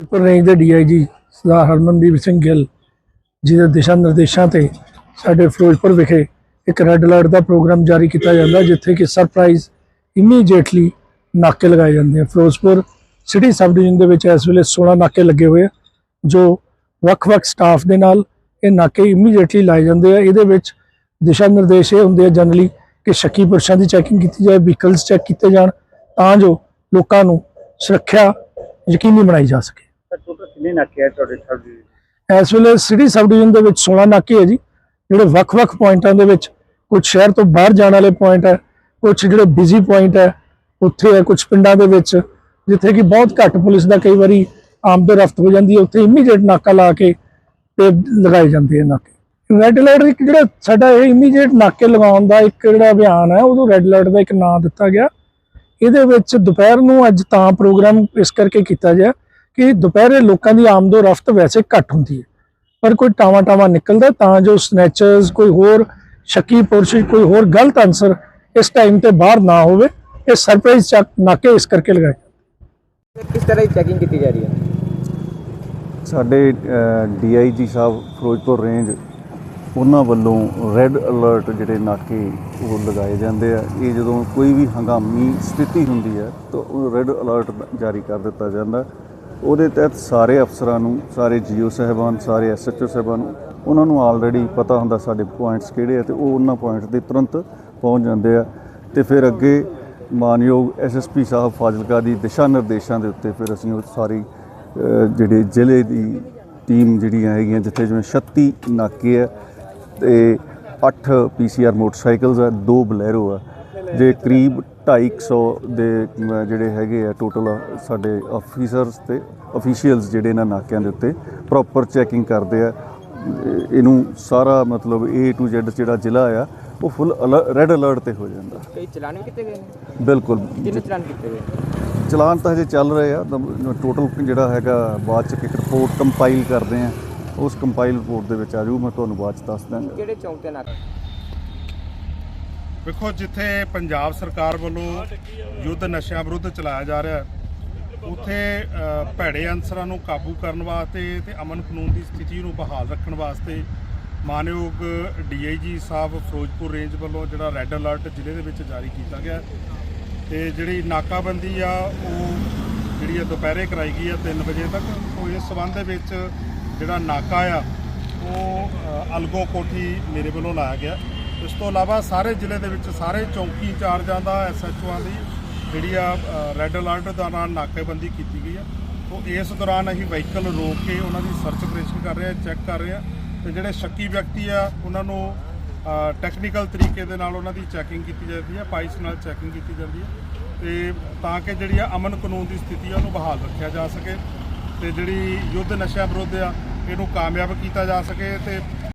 Firozpur range ਦੇ DIG Sardar Harmandeep Singh Gill ji ਦੇ ਦਿਸ਼ਾ ਨਿਰਦੇਸ਼ਾਂ ਤੇ ਸਾਡੇ ਫਿਰੋਜ਼ਪੁਰ ਵਿਖੇ ਇੱਕ ਰੈੱਡ ਅਲਰਟ ਦਾ ਪ੍ਰੋਗਰਾਮ ਜਾਰੀ ਕੀਤਾ ਜਾਂਦਾ, ਜਿੱਥੇ ਕਿ ਸਰਪ੍ਰਾਈਜ਼ ਇਮੀਡੀਏਟਲੀ ਨਾਕੇ ਲਗਾਏ ਜਾਂਦੇ ਆ। ਫਿਰੋਜ਼ਪੁਰ ਸਿਟੀ ਸਬ ਡਿਵੀਜ਼ਨ ਦੇ ਵਿੱਚ ਇਸ ਵੇਲੇ 16 ਨਾਕੇ ਲੱਗੇ ਹੋਏ ਆ, ਜੋ ਵੱਖ-ਵੱਖ ਸਟਾਫ ਦੇ ਨਾਲ ਇਹ ਨਾਕੇ ਇਮੀਡੀਏਟਲੀ ਲਾਏ ਜਾਂਦੇ ਆ। ਇਹਦੇ ਵਿੱਚ ਦਿਸ਼ਾ ਨਿਰਦੇਸ਼ ਇਹ ਹੁੰਦੇ ਆ ਜਨਰਲੀ ਕਿ ਸ਼ੱਕੀ ਪੁਰਸ਼ਾਂ ਦੀ ਚੈਕਿੰਗ ਕੀਤੀ ਜਾਏ ਵਹੀਕਲਸ ਚੈੱਕ ਕੀਤੇ ਜਾਣ, ਤਾਂ ਜੋ ਲੋਕਾਂ ਨੂੰ ਸੁਰੱਖਿਆ ਯਕੀਨੀ ਬਣਾਈ ਜਾ ਸਕੇ। ਕਿੰਨੇ ਨਾਕੇ ਆ ਤੁਹਾਡੇ ਸਬ ਦੀ ਇਸ ਵੇਲੇ ਸਿਟੀ ਸਬ ਡਿਵੀਜ਼ਨ ਦੇ ਵਿੱਚ 16 ਨਾਕੇ ਹੈ ਜੀ, ਜਿਹੜੇ ਵੱਖ-ਵੱਖ ਪੁਆਇੰਟਾਂ ਦੇ ਵਿੱਚ ਕੁਝ ਸ਼ਹਿਰ ਤੋਂ ਬਾਹਰ ਜਾਣ ਵਾਲੇ ਪੁਆਇੰਟ ਹੈ ਕੁਝ ਜਿਹੜੇ ਬਿਜ਼ੀ ਪੁਆਇੰਟ ਹੈ ਉੱਥੇ ਹੈ ਕੁਝ ਪਿੰਡਾਂ ਦੇ ਵਿੱਚ, ਜਿੱਥੇ ਕਿ ਬਹੁਤ ਘੱਟ ਪੁਲਿਸ ਦਾ ਕਈ ਵਾਰੀ ਆਮਦ ਰਫਤ ਹੋ ਜਾਂਦੀ ਹੈ, ਉੱਥੇ ਇਮੀਡੀਏਟ ਨਾਕਾ ਲਾ ਕੇ ਤੇ ਲਗਾਏ ਜਾਂਦੇ ਆ ਨਾਕੇ। ਰੈੱਡ ਅਲਰਟ ਇੱਕ ਜਿਹੜਾ ਸਾਡਾ ਇਹ ਇਮੀਡੀਏਟ ਨਾਕੇ ਲਗਾਉਣ ਦਾ ਇੱਕ ਜਿਹੜਾ ਅਭਿਆਨ ਹੈ, ਉਹਨੂੰ ਰੈੱਡ ਅਲਰਟ ਦਾ ਇੱਕ ਨਾਮ ਦਿੱਤਾ ਗਿਆ। ਇਹਦੇ ਵਿੱਚ ਦੁਪਹਿਰ ਨੂੰ ਅੱਜ ਤਾਂ ਪ੍ਰੋਗਰਾਮ ਇਸ ਕਰਕੇ ਕੀਤਾ ਗਿਆ ਕਿ ਦੁਪਹਿਰੇ ਲੋਕਾਂ ਦੀ ਆਮਦੋ ਰਫਤ ਵੈਸੇ ਘੱਟ ਹੁੰਦੀ ਹੈ। ਪਰ ਕੋਈ ਟਾਵਾ ਟਾਵਾ ਨਿਕਲਦਾ ਤਾਂ ਜੋ ਸਨੈਚਰਸ ਕੋਈ ਹੋਰ ਸ਼ੱਕੀ ਪੁਰਸ਼ ਕੋਈ ਹੋਰ ਗਲਤ ਆਨਸਰ ਇਸ ਟਾਈਮ ਤੇ ਬਾਹਰ ਨਾ ਹੋਵੇ ਇਹ ਸਰਪ੍ਰਾਈਜ਼ ਚੱਕ ਨਾਕੇ ਇਸ ਕਰਕੇ ਲਗਾਏ ਕਿਸ ਤਰ੍ਹਾਂ ਦੀ ਚੈਕਿੰਗ ਕੀਤੀ ਜਾ ਰਹੀ ਹੈ? ਸਾਡੇ ਡੀਆਈਜੀ ਸਾਹਿਬ ਫਿਰੋਜ਼ਪੁਰ ਰੇਂਜ ਉਹਨਾਂ ਵੱਲੋਂ ਰੈੱਡ ਅਲਰਟ ਜਿਹੜੇ ਨਾਕੇ ਉਹ ਲਗਾਏ ਜਾਂਦੇ ਆ। ਇਹ ਜਦੋਂ ਕੋਈ ਵੀ ਹੰਗਾਮੀ ਸਥਿਤੀ ਹੁੰਦੀ ਹੈ ਤਾਂ ਉਹ ਰੈੱਡ ਅਲਰਟ ਜਾਰੀ ਕਰ ਦਿੱਤਾ ਜਾਂਦਾ। ਉਹਦੇ ਤਹਿਤ ਸਾਰੇ ਅਫਸਰਾਂ ਨੂੰ, ਸਾਰੇ ਜੀਓ ਸਾਹਿਬਾਨ, ਸਾਰੇ ਐਸਐਚਓ ਸਾਹਿਬਾਨ ਨੂੰ, ਉਹਨਾਂ ਨੂੰ ਆਲਰੇਡੀ ਪਤਾ ਹੁੰਦਾ ਸਾਡੇ ਪੁਆਇੰਟਸ ਕਿਹੜੇ ਆ ਤੇ ਉਹ ਉਹਨਾਂ ਪੁਆਇੰਟਸ ਤੇ ਤੁਰੰਤ ਪਹੁੰਚ ਜਾਂਦੇ ਆ। ਤੇ ਫਿਰ ਅੱਗੇ ਮਾਨਯੋਗ ਐਸਐਸਪੀ ਸਾਹਿਬ ਫਾਜ਼ਿਲਕਾ ਦੀ ਦਿਸ਼ਾ ਨਿਰਦੇਸ਼ਾਂ ਦੇ ਉੱਤੇ ਫਿਰ ਅਸੀਂ ਉਹ ਸਾਰੀ ਜਿਹੜੇ ਜ਼ਿਲ੍ਹੇ ਦੀ ਟੀਮ ਜਿਹੜੀਆਂ ਹੈਗੀਆਂ, ਜਿੱਥੇ ਜਿਵੇਂ 36 ਨਾਕੇ ਆ ਤੇ 8 ਪੀਸੀਆਰ ਮੋਟਰਸਾਈਕਲਸ ਆ, ਦੋ ਬਲੈਰੋ ਆ, ਜੇ ਕਰੀਬ 250 ਦੇ ਜਿਹੜੇ ਹੈਗੇ ਆ ਟੋਟਲ ਸਾਡੇ ਆਫੀਸਰਸ ਤੇ ਅਫੀਸ਼ੀਅਲਸ ਜਿਹੜੇ ਇਹਨਾਂ ਨਾਕਿਆਂ ਦੇ ਉੱਤੇ ਪ੍ਰੋਪਰ ਚੈਕਿੰਗ ਕਰਦੇ ਆ। ਇਹ- ਇਹਨੂੰ ਸਾਰਾ ਮਤਲਬ A to Z ਜਿਹੜਾ ਜ਼ਿਲ੍ਹਾ ਆ ਉਹ ਫੁੱਲ ਰੈੱਡ ਅਲਰਟ ਤੇ ਹੋ ਜਾਂਦਾ। ਕਈ ਚਲਾਨ ਵੀ ਕੀਤੇ ਗਏ ਨੇ? ਬਿਲਕੁਲ। ਕਿੰਨੇ ਚਲਾਨ ਕੀਤੇ ਗਏ? ਚਲਾਨ ਤਾਂ ਹਜੇ ਚੱਲ ਰਹੇ ਆ ਟੋਟਲ ਜਿਹੜਾ ਹੈਗਾ ਬਾਅਦ ਚ ਇੱਕ ਰਿਪੋਰਟ ਕੰਪਾਈਲ ਕਰਦੇ ਆ। ਉਸ ਕੰਪਾਈਲ ਰਿਪੋਰਟ ਦੇ ਵਿੱਚ ਆ ਜਾਊ ਮੈਂ ਤੁਹਾਨੂੰ ਬਾਅਦ ਚ ਦੱਸ ਦਾਂਗਾ ਕਿਹੜੇ ਚੌਂਕ ਤੇ ਨਾਕਾ? ਵੇਖੋ ਜਿੱਥੇ ਪੰਜਾਬ ਸਰਕਾਰ ਵੱਲੋਂ ਯੁੱਧ ਨਸ਼ਿਆਂ ਵਿਰੁੱਧ ਚਲਾਇਆ ਜਾ ਰਿਹਾ ਹੈ, ਉੱਥੇ ਭੈੜੇ ਅਨਸਰਾਂ ਨੂੰ ਕਾਬੂ ਕਰਨ ਵਾਸਤੇ ਤੇ ਅਮਨ ਕਾਨੂੰਨ ਦੀ ਸਥਿਤੀ ਨੂੰ ਬਹਾਲ ਰੱਖਣ ਵਾਸਤੇ ਮਾਨਯੋਗ ਡੀਆਈਜੀ ਸਾਹਿਬ ਫਿਰੋਜ਼ਪੁਰ ਰੇਂਜ ਵੱਲੋਂ ਜਿਹੜਾ ਰੈੱਡ ਅਲਰਟ ਜ਼ਿਲ੍ਹੇ ਦੇ ਵਿੱਚ ਜਾਰੀ ਕੀਤਾ ਗਿਆ ਹੈ। ਤੇ ਜਿਹੜੀ ਨਾਕਾਬੰਦੀ ਆ ਉਹ ਜਿਹੜੀ ਆ ਦੁਪਹਿਰੇ ਕਰਾਈ ਗਈ ਆ 3 ਵਜੇ ਤੱਕ ਸੋ ਇਸ ਸਬੰਧ ਦੇ ਵਿੱਚ ਜਿਹੜਾ ਨਾਕਾ ਆ ਉਹ ਅਲਗੋ ਕੋਠੀ ਮੇਰੇ ਵੱਲੋਂ ਲਾਇਆ ਗਿਆ ਇਸ ਤੋਂ ਇਲਾਵਾ ਸਾਰੇ ਜ਼ਿਲ੍ਹੇ ਦੇ ਵਿੱਚ ਸਾਰੇ ਚੌਂਕੀ ਇੰਚਾਰਜਾਂ ਦਾ ਐਸਐਚਓਆਂ ਦੀ ਜਿਹੜੀ ਆ ਰੈੱਡ ਅਲਰਟ ਦਾ ਨਾਲ ਨਾਕੇਬੰਦੀ ਕੀਤੀ ਗਈ ਆ। ਤੋਂ ਇਸ ਦੌਰਾਨ ਅਸੀਂ ਵਹੀਕਲ ਰੋਕ ਕੇ ਉਹਨਾਂ ਦੀ ਸਰਚ ਆਪਰੇਸ਼ਨ ਕਰ ਰਹੇ ਆ, ਚੈੱਕ ਕਰ ਰਹੇ ਆ ਤੇ ਜਿਹੜੇ ਸ਼ੱਕੀ ਵਿਅਕਤੀ ਆ, ਉਹਨਾਂ ਨੂੰ ਟੈਕਨੀਕਲ ਤਰੀਕੇ ਦੇ ਨਾਲ ਉਹਨਾਂ ਦੀ ਚੈਕਿੰਗ ਕੀਤੀ ਜਾਂਦੀ ਹੈ ਪਾਈਸ ਨਾਲ ਚੈਕਿੰਗ ਕੀਤੀ ਜਾਂਦੀ ਹੈ ਤੇ ਤਾਂ ਕਿ ਜਿਹੜੀ ਆ ਅਮਨ ਕਾਨੂੰਨ ਦੀ ਸਥਿਤੀ ਆ, ਉਹਨੂੰ ਬਹਾਲ ਰੱਖਿਆ ਜਾ ਸਕੇ ਤੇ ਜਿਹੜੀ ਯੁੱਧ ਨਸ਼ਿਆਂ ਵਿਰੁੱਧ ਆ, ਇਹਨੂੰ ਕਾਮਯਾਬ ਕੀਤਾ ਜਾ ਸਕੇ ਤੇ